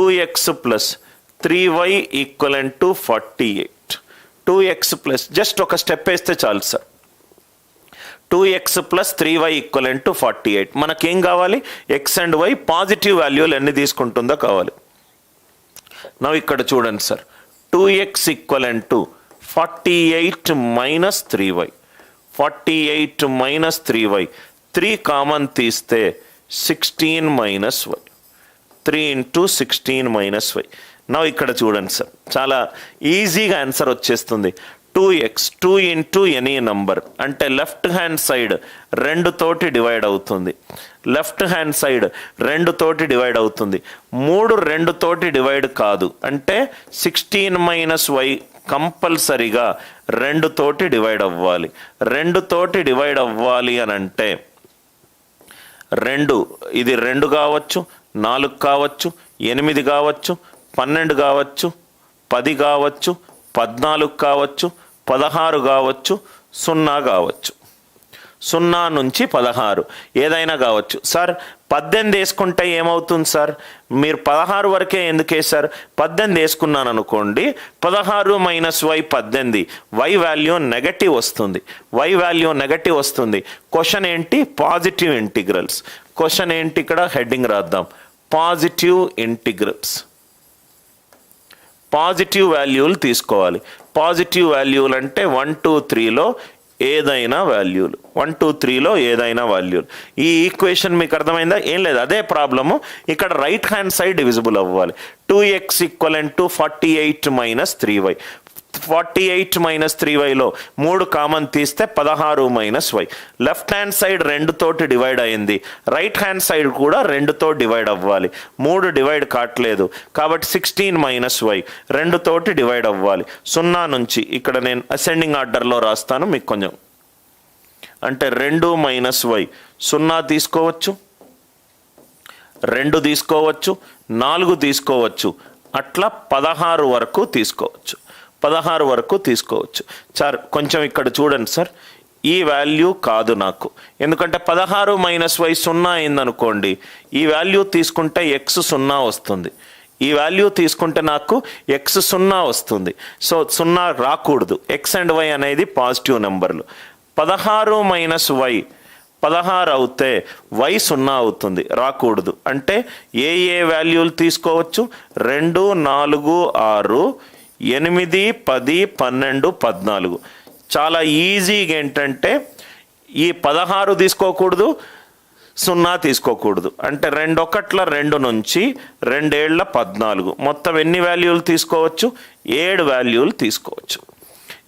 Two x plus three y equivalent to forty eight two x plus just ఒక step వేస్తే చాలు sir two x plus three y equivalent to forty eight మనకేం కావాలి? X and y positive వాల్యూలు ఎన్ని తీసుకుంటుందో కావాలి? నవ్వు ఇక్కడ చూడండి sir two x equivalent to forty eight minus three y forty eight minus three y three common తీస్తే sixteen minus y three into sixteen minus y నా ఇక్కడ చూడండి సార్. చాలా ఈజీగా ఆన్సర్ వచ్చేస్తుంది. Two x two into any number అంటే left hand side రెండు తోటి డివైడ్ అవుతుంది. లెఫ్ట్ హ్యాండ్ సైడ్ రెండు తోటి డివైడ్ అవుతుంది. మూడు రెండు తోటి డివైడ్ కాదు. అంటే సిక్స్టీన్ మైనస్ వై కంపల్సరిగా రెండు తోటి డివైడ్ అవ్వాలి. రెండు తోటి డివైడ్ అవ్వాలి అని అంటే రెండు ఇది రెండు కావచ్చు. నాలుగు కావచ్చు ఎనిమిది కావచ్చు పన్నెండు కావచ్చు పది కావచ్చు పద్నాలుగు కావచ్చు పదహారు కావచ్చు సున్నా కావచ్చు. సున్నా నుంచి పదహారు ఏదైనా కావచ్చు. సార్ పద్దెనిమిది వేసుకుంటే ఏమవుతుంది సార్? మీరు పదహారు వరకే ఎందుకు వేశారు పద్దెనిమిది వేసుకున్నాను అనుకోండి పదహారు మైనస్ వై పద్దెనిమిది వై వాల్యూ నెగటివ్ వస్తుంది. వై వాల్యూ నెగటివ్ వస్తుంది. క్వశ్చన్ ఏంటి? Positive integrals. క్వశ్చన్ ఏంటి ఇక్కడ? హెడ్డింగ్ రాద్దాం. Positive integrals. పాజిటివ్ వాల్యూలు తీసుకోవాలి. పాజిటివ్ వాల్యూలు అంటే వన్ టూ త్రీలో ఏదైనా వాల్యూలు. వన్ టూ త్రీలో ఏదైనా వాల్యూలు. ఈ ఈక్వేషన్ మీకు అర్థమైందా? ఏం లేదు. అదే ప్రాబ్లము. ఇక్కడ రైట్ హ్యాండ్ సైడ్ డివిజిబుల్ అవ్వాలి. Two x equal to forty eight minus three y. Forty eight minus three వైలో మూడు కామన్ తీస్తే పదహారు minus y left hand side రెండుతోటి divide అయింది. రైట్ హ్యాండ్ సైడ్ కూడా రెండుతో డివైడ్ అవ్వాలి. మూడు డివైడ్ కావట్లేదు కాబట్టి సిక్స్టీన్ మైనస్ వై రెండుతోటి డివైడ్ అవ్వాలి. సున్నా నుంచి ఇక్కడ నేను అసెండింగ్ ఆర్డర్లో రాస్తాను మీకు కొంచెం. అంటే రెండు మైనస్ వై సున్నా తీసుకోవచ్చు. రెండు తీసుకోవచ్చు. నాలుగు తీసుకోవచ్చు. అట్లా పదహారు వరకు తీసుకోవచ్చు. పదహారు వరకు తీసుకోవచ్చు. సార్ కొంచెం ఇక్కడ చూడండి సార్. ఈ వాల్యూ కాదు నాకు. ఎందుకంటే పదహారు మైనస్ వై సున్నా అయిందనుకోండి ఈ వాల్యూ తీసుకుంటే ఎక్స్ సున్నా వస్తుంది. ఈ వాల్యూ తీసుకుంటే నాకు ఎక్స్ సున్నా వస్తుంది. సో సున్నా రాకూడదు. ఎక్స్ అండ్ వై అనేది పాజిటివ్ నెంబర్లు. పదహారు మైనస్ వై పదహారు అవుతే వై సున్నా అవుతుంది రాకూడదు. అంటే ఏ ఏ వాల్యూలు తీసుకోవచ్చు? రెండు నాలుగు ఆరు ఎనిమిది పది పన్నెండు పద్నాలుగు. చాలా ఈజీగా ఏంటంటే ఈ పదహారు తీసుకోకూడదు సున్నా తీసుకోకూడదు. అంటే రెండొకట్ల రెండు నుంచి రెండేళ్ళ పద్నాలుగు. మొత్తం ఎన్ని వాల్యూలు తీసుకోవచ్చు? ఏడు వాల్యూలు తీసుకోవచ్చు.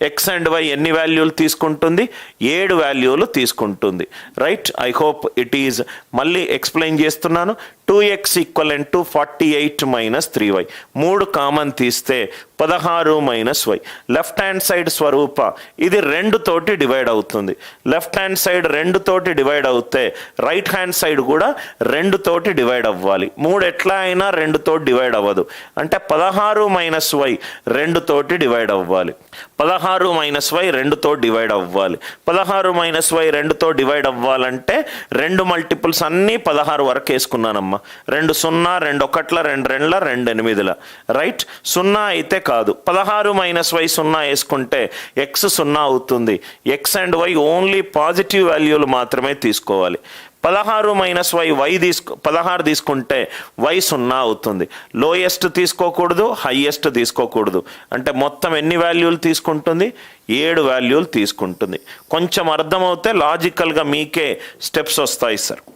ఎక్స్ అండ్ వై ఎన్ని వాల్యూలు తీసుకుంటుంది? ఏడు వాల్యూలు తీసుకుంటుంది. Right I hope it is మళ్ళీ ఎక్స్ప్లెయిన్ చేస్తున్నాను. Two x equal to forty eight minus three y మూడు కామన్ తీస్తే పదహారు minus y. Left hand side Swarupa ఇది రెండు తోటి డివైడ్ అవుతుంది. లెఫ్ట్ హ్యాండ్ సైడ్ రెండు తోటి డివైడ్ అవుతే రైట్ హ్యాండ్ సైడ్ కూడా రెండు తోటి డివైడ్ అవ్వాలి. మూడు ఎట్లా అయినా రెండు తోటి డివైడ్ అవ్వదు. అంటే పదహారు మైనస్ వై రెండు తోటి డివైడ్ అవ్వాలి. పదహారు మైనస్ వై రెండుతో డివైడ్ అవ్వాలి. పదహారు మైనస్ వై రెండుతో డివైడ్ అవ్వాలంటే రెండు మల్టిపుల్స్ అన్నీ పదహారు వరకు వేసుకున్నానమ్మా. రెండు సున్నా రెండు ఒకట్ల రెండు రెండుల రెండు ఎనిమిదిల. రైట్? సున్నా అయితే కాదు. పదహారు మైనస్ వై సున్నా వేసుకుంటే ఎక్స్ సున్నా అవుతుంది. X and y only positive వాల్యూలు మాత్రమే తీసుకోవాలి. పదహారు మైనస్ వై వై తీసుకో పదహారు తీసుకుంటే వై సున్నా అవుతుంది. లోయెస్ట్ తీసుకోకూడదు హయ్యెస్ట్ తీసుకోకూడదు. అంటే మొత్తం ఎన్ని వాల్యూలు తీసుకుంటుంది? ఏడు వాల్యూలు తీసుకుంటుంది. కొంచెం అర్థమవుతే లాజికల్గా మీకే స్టెప్స్ వస్తాయి sir.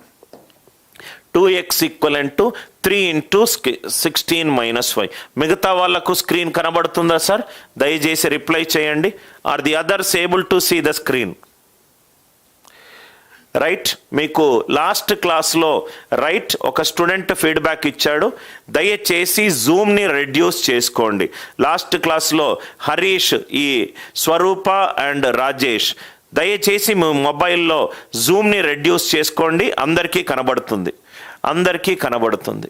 Two x equal to three into sixteen minus five మిగతా వాళ్ళకు స్క్రీన్ కనబడుతుందా సార్ దయచేసి రిప్లై చేయండి. Are the others able to see the screen right మీకు లాస్ట్ క్లాస్లో రైట్ ఒక స్టూడెంట్ ఫీడ్బ్యాక్ ఇచ్చాడు. దయచేసి జూమ్ని రెడ్యూస్ చేసుకోండి. లాస్ట్ క్లాస్లో హరీష్ ఈ స్వరూప అండ్ రాజేష్ దయచేసి మీ మొబైల్లో జూమ్ని రెడ్యూస్ చేసుకోండి. అందరికీ కనబడుతుంది. అందరికీ కనబడుతుంది.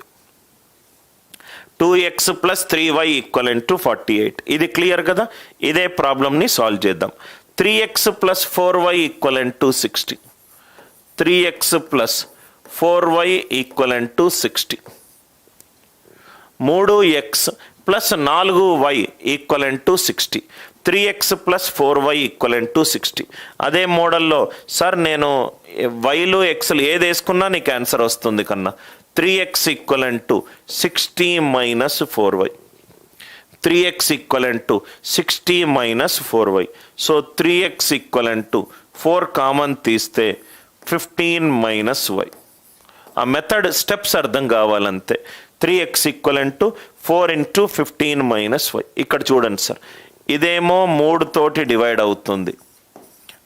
Two x plus three y equal to forty eight ఇది క్లియర్ కదా? ఇదే ప్రాబ్లమ్ని సాల్వ్ చేద్దాం. Three x plus four y equal to sixty three x plus four y equal to sixty మూడు ఎక్స్ ప్లస్ నాలుగు y equivalent to sixty. Three x plus four y equivalent to sixty. అదే మోడల్లో sir నేను వైలు ఎక్స్లు ఏది వేసుకున్నా నీకు answer వస్తుంది కన్నా. Three x equivalent to sixty minus four y. Three x equivalent to sixty minus four y. So three x equivalent to four common తీస్తే fifteen minus y. ఆ మెథడ్ స్టెప్స్ అర్థం కావాలంతే. Three x equivalent to four into fifteen minus y ఇక్కడ చూడండి sir. ఇదేమో మూడు తోటి divide అవుతుంది.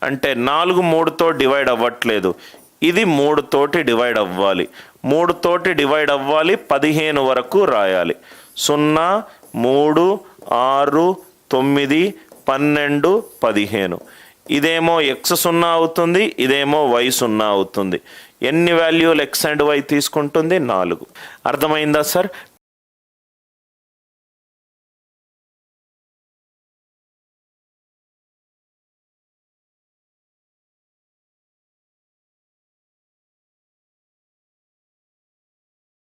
అంటే నాలుగు మూడుతో డివైడ్ అవ్వట్లేదు. ఇది మూడు తోటి డివైడ్ అవ్వాలి. మూడు తోటి డివైడ్ అవ్వాలి పదిహేను వరకు రాయాలి. సున్నా మూడు ఆరు తొమ్మిది పన్నెండు పదిహేను. ఇదేమో ఎక్స్ సున్నా అవుతుంది ఇదేమో వై సున్నా అవుతుంది. ఎన్ని వాల్యూలు ఎక్స్ అండ్ వై తీసుకుంటుంది? నాలుగు. అర్థమైందా సార్?